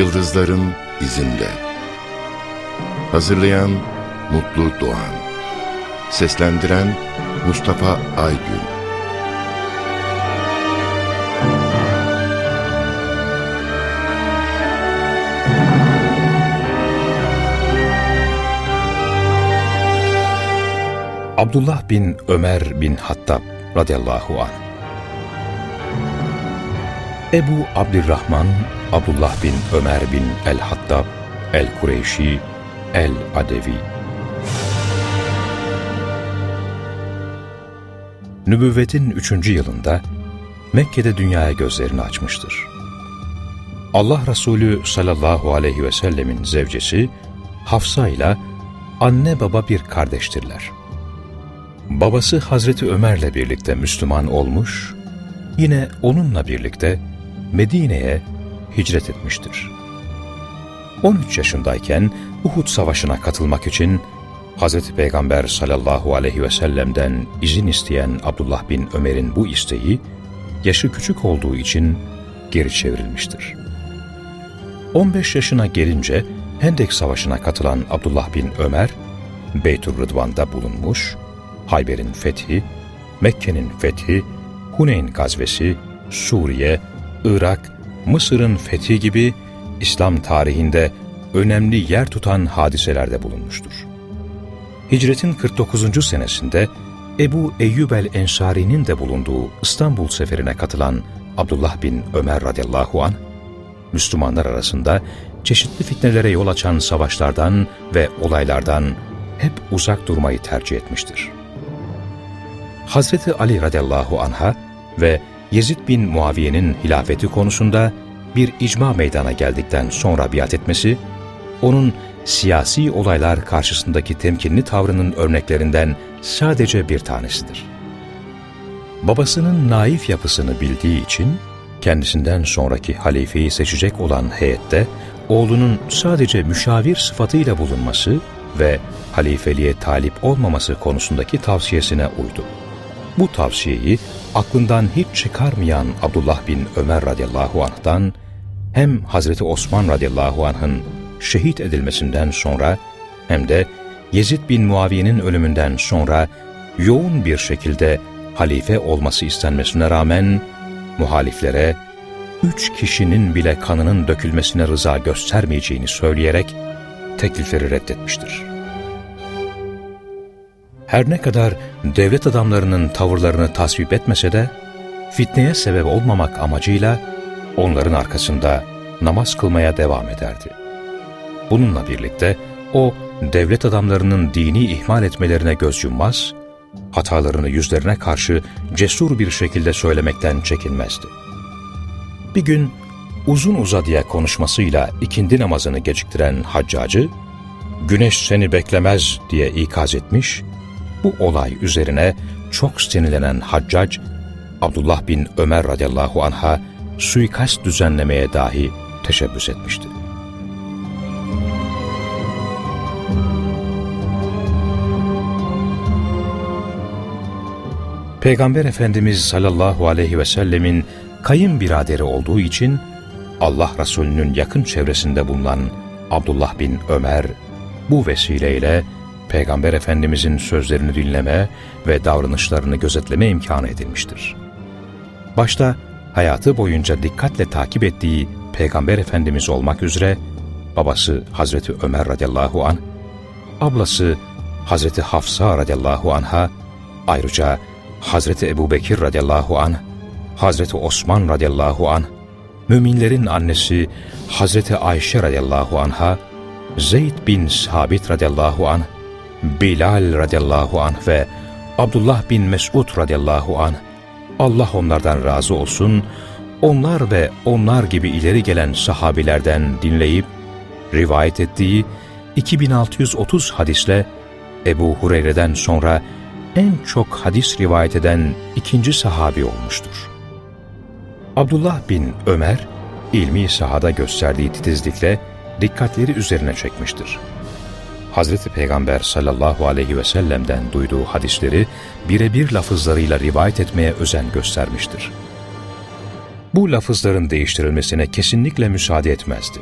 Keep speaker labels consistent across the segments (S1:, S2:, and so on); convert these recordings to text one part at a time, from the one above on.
S1: Yıldızların izinde. Hazırlayan Mutlu Doğan. Seslendiren Mustafa Aygün.
S2: Abdullah bin Ömer bin Hattab radıyallahu anh. Ebu Abdurrahman Abdullah bin Ömer bin el-Hattab el-Kureyşi el-Adevi. Nübüvvetin üçüncü yılında Mekke'de dünyaya gözlerini açmıştır. Allah Resulü sallallahu aleyhi ve sellemin zevcesi Hafsa ile anne baba bir kardeştirler. Babası Hazreti Ömer'le birlikte Müslüman olmuş, yine onunla birlikte Medine'ye hicret etmiştir. 13 yaşındayken Uhud Savaşı'na katılmak için Hazreti Peygamber sallallahu aleyhi ve sellem'den izin isteyen Abdullah bin Ömer'in bu isteği, yaşı küçük olduğu için geri çevrilmiştir. 15 yaşına gelince Hendek Savaşı'na katılan Abdullah bin Ömer, Beytür Rıdvan'da bulunmuş, Hayber'in fethi, Mekke'nin fethi, Huneyn gazvesi, Suriye, Irak, Mısır'ın fethi gibi İslam tarihinde önemli yer tutan hadiselerde bulunmuştur. Hicretin 49. senesinde Ebu Eyyub el-Ensari'nin de bulunduğu İstanbul seferine katılan Abdullah bin Ömer radıyallahu anh, Müslümanlar arasında çeşitli fitnelere yol açan savaşlardan ve olaylardan hep uzak durmayı tercih etmiştir. Hazreti Ali radıyallahu anha ve Yezid bin Muaviye'nin hilafeti konusunda bir icma meydana geldikten sonra biat etmesi, onun siyasi olaylar karşısındaki temkinli tavrının örneklerinden sadece bir tanesidir. Babasının naif yapısını bildiği için, kendisinden sonraki halifeyi seçecek olan heyette, oğlunun sadece müşavir sıfatıyla bulunması ve halifeliğe talip olmaması konusundaki tavsiyesine uydu. Bu tavsiyeyi aklından hiç çıkarmayan Abdullah bin Ömer radıyallahu anh'tan hem Hazreti Osman radıyallahu anh'ın şehit edilmesinden sonra hem de Yezid bin Muaviye'nin ölümünden sonra yoğun bir şekilde halife olması istenmesine rağmen muhaliflere üç kişinin bile kanının dökülmesine rıza göstermeyeceğini söyleyerek teklifleri reddetmiştir. Her ne kadar devlet adamlarının tavırlarını tasvip etmese de, fitneye sebep olmamak amacıyla onların arkasında namaz kılmaya devam ederdi. Bununla birlikte o devlet adamlarının dini ihmal etmelerine göz yummaz, hatalarını yüzlerine karşı cesur bir şekilde söylemekten çekinmezdi. Bir gün uzun uzadıya konuşmasıyla ikindi namazını geciktiren haccacı, güneş seni beklemez diye ikaz etmiş, bu olay üzerine çok sinirlenen Haccac, Abdullah bin Ömer radıyallahu anh'a suikast düzenlemeye dahi teşebbüs etmişti. Peygamber Efendimiz sallallahu aleyhi ve sellemin kayınbiraderi olduğu için Allah Resulü'nün yakın çevresinde bulunan Abdullah bin Ömer bu vesileyle Peygamber Efendimizin sözlerini dinleme ve davranışlarını gözetleme imkanı edilmiştir. Başta hayatı boyunca dikkatle takip ettiği Peygamber Efendimiz olmak üzere babası Hazreti Ömer radıyallahu an, ablası Hazreti Hafsa radıyallahu anha, ayrıca Hazreti Ebu Bekir radıyallahu an, Hazreti Osman radıyallahu an, müminlerin annesi Hazreti Ayşe radıyallahu anha, Zeyd bin Sabit radıyallahu anh, Bilal radıyallahu anh ve Abdullah bin Mesud radıyallahu anh, Allah onlardan razı olsun, onlar ve onlar gibi ileri gelen sahabilerden dinleyip, rivayet ettiği 2630 hadisle Ebu Hureyre'den sonra en çok hadis rivayet eden ikinci sahabi olmuştur. Abdullah bin Ömer, ilmi sahada gösterdiği titizlikle dikkatleri üzerine çekmiştir. Hazreti Peygamber sallallahu aleyhi ve sellem'den duyduğu hadisleri birebir lafızlarıyla rivayet etmeye özen göstermiştir. Bu lafızların değiştirilmesine kesinlikle müsaade etmezdi.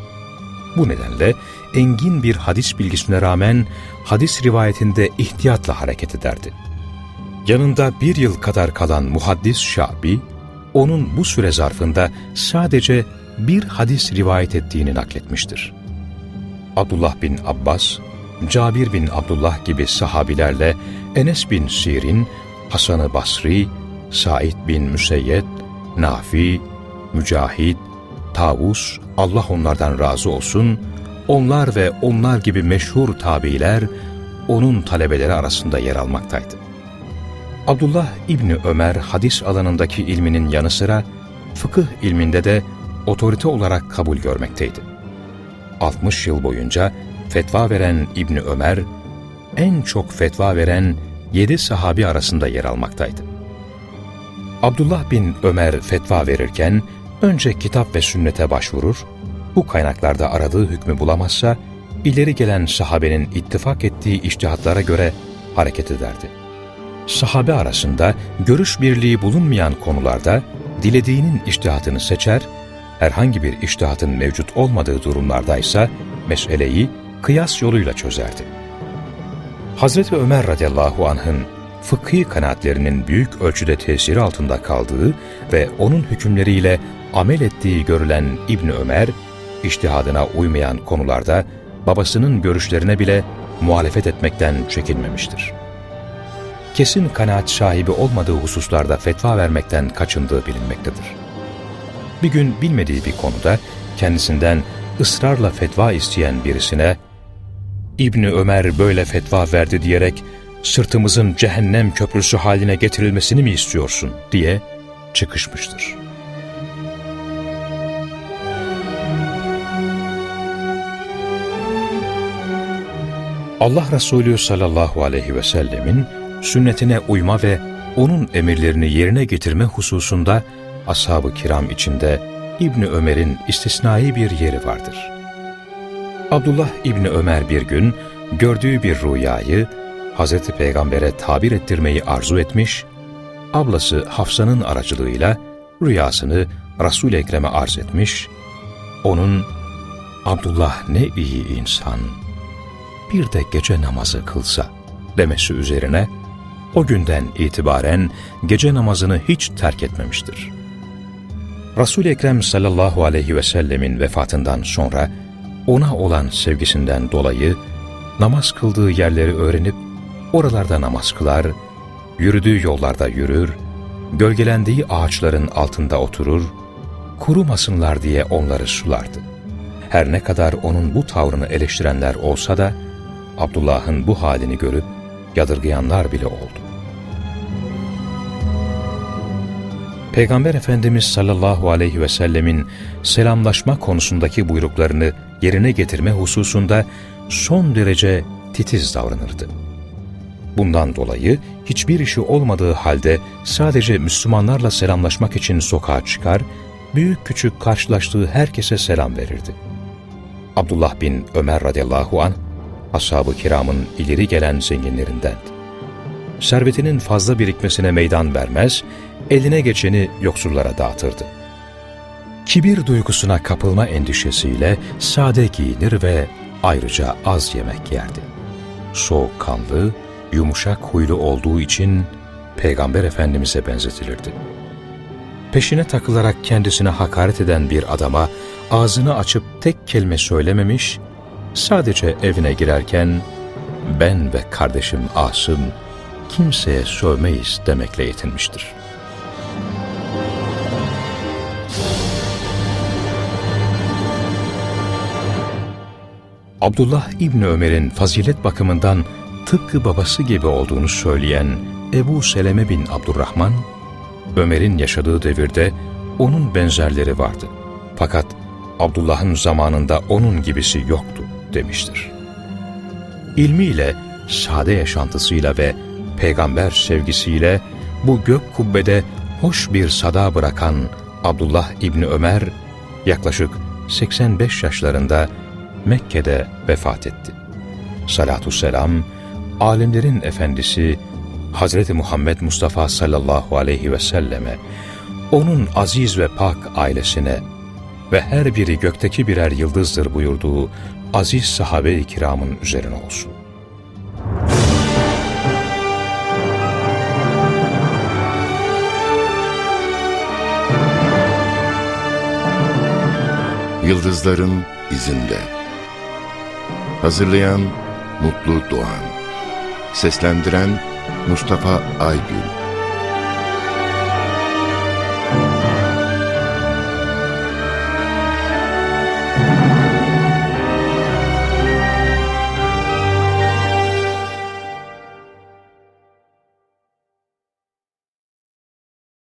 S2: Bu nedenle engin bir hadis bilgisine rağmen hadis rivayetinde ihtiyatla hareket ederdi. Yanında bir yıl kadar kalan muhaddis Şabi, onun bu süre zarfında sadece bir hadis rivayet ettiğini nakletmiştir. Abdullah bin Abbas, Cabir bin Abdullah gibi sahabilerle Enes bin Sirin, Hasan-ı Basri, Said bin Müseyyed, Nafi, Mücahit, Tavus, Allah onlardan razı olsun, onlar ve onlar gibi meşhur tabiler onun talebeleri arasında yer almaktaydı. Abdullah İbni Ömer hadis alanındaki ilminin yanı sıra fıkıh ilminde de otorite olarak kabul görmekteydi. 60 yıl boyunca fetva veren İbni Ömer, en çok fetva veren 7 sahabi arasında yer almaktaydı. Abdullah bin Ömer fetva verirken önce kitap ve sünnete başvurur, bu kaynaklarda aradığı hükmü bulamazsa ileri gelen sahabenin ittifak ettiği iştihatlara göre hareket ederdi. Sahabe arasında görüş birliği bulunmayan konularda dilediğinin iştihatını seçer, herhangi bir iştihatın mevcut olmadığı durumlardaysa meseleyi kıyas yoluyla çözerdi. Hazreti Ömer radıyallahu anh'ın fıkhi kanaatlerinin büyük ölçüde tesiri altında kaldığı ve onun hükümleriyle amel ettiği görülen İbni Ömer, iştihadına uymayan konularda babasının görüşlerine bile muhalefet etmekten çekinmemiştir. Kesin kanaat sahibi olmadığı hususlarda fetva vermekten kaçındığı bilinmektedir. Bir gün bilmediği bir konuda kendisinden ısrarla fetva isteyen birisine İbni Ömer böyle fetva verdi diyerek sırtımızın cehennem köprüsü haline getirilmesini mi istiyorsun diye çıkışmıştır. Allah Resulü sallallahu aleyhi ve sellemin sünnetine uyma ve onun emirlerini yerine getirme hususunda ashab-ı kiram içinde İbni Ömer'in istisnai bir yeri vardır. Abdullah İbni Ömer bir gün gördüğü bir rüyayı Hazreti Peygamber'e tabir ettirmeyi arzu etmiş, ablası Hafsa'nın aracılığıyla rüyasını Resul-i Ekrem'e arz etmiş, onun Abdullah ne iyi insan, bir de gece namazı kılsa demesi üzerine o günden itibaren gece namazını hiç terk etmemiştir. Resul-i Ekrem sallallahu aleyhi ve sellemin vefatından sonra ona olan sevgisinden dolayı namaz kıldığı yerleri öğrenip oralarda namaz kılar, yürüdüğü yollarda yürür, gölgelendiği ağaçların altında oturur, kurumasınlar diye onları sulardı. Her ne kadar onun bu tavrını eleştirenler olsa da Abdullah'ın bu halini görüp yadırgayanlar bile oldu. Peygamber Efendimiz sallallahu aleyhi ve sellemin selamlaşma konusundaki buyruklarını yerine getirme hususunda son derece titiz davranırdı. Bundan dolayı hiçbir işi olmadığı halde sadece Müslümanlarla selamlaşmak için sokağa çıkar, büyük küçük karşılaştığı herkese selam verirdi. Abdullah bin Ömer radıyallahu anh, ashab-ı kiramın ileri gelen zenginlerindendi. Servetinin fazla birikmesine meydan vermez, eline geçeni yoksullara dağıtırdı. Kibir duygusuna kapılma endişesiyle sade giyinir ve ayrıca az yemek yerdi. Soğukkanlı, yumuşak huylu olduğu için Peygamber Efendimiz'e benzetilirdi. Peşine takılarak kendisine hakaret eden bir adama ağzını açıp tek kelime söylememiş, sadece evine girerken ben ve kardeşim Asım kimseye sövmeyiz demekle yetinmiştir. Abdullah İbni Ömer'in fazilet bakımından tıpkı babası gibi olduğunu söyleyen Ebu Seleme bin Abdurrahman, Ömer'in yaşadığı devirde onun benzerleri vardı. Fakat Abdullah'ın zamanında onun gibisi yoktu demiştir. İlmiyle, sade yaşantısıyla ve peygamber sevgisiyle bu gök kubbede hoş bir sada bırakan Abdullah İbni Ömer yaklaşık 85 yaşlarında Mekke'de vefat etti. Salatü selam, alemlerin efendisi Hazreti Muhammed Mustafa sallallahu aleyhi ve selleme, onun aziz ve pak ailesine, ve her biri gökteki birer yıldızdır buyurduğu aziz sahabe-i kiramın üzerine olsun.
S1: Yıldızların izinde. Hazırlayan Mutlu Doğan. Seslendiren Mustafa Aygül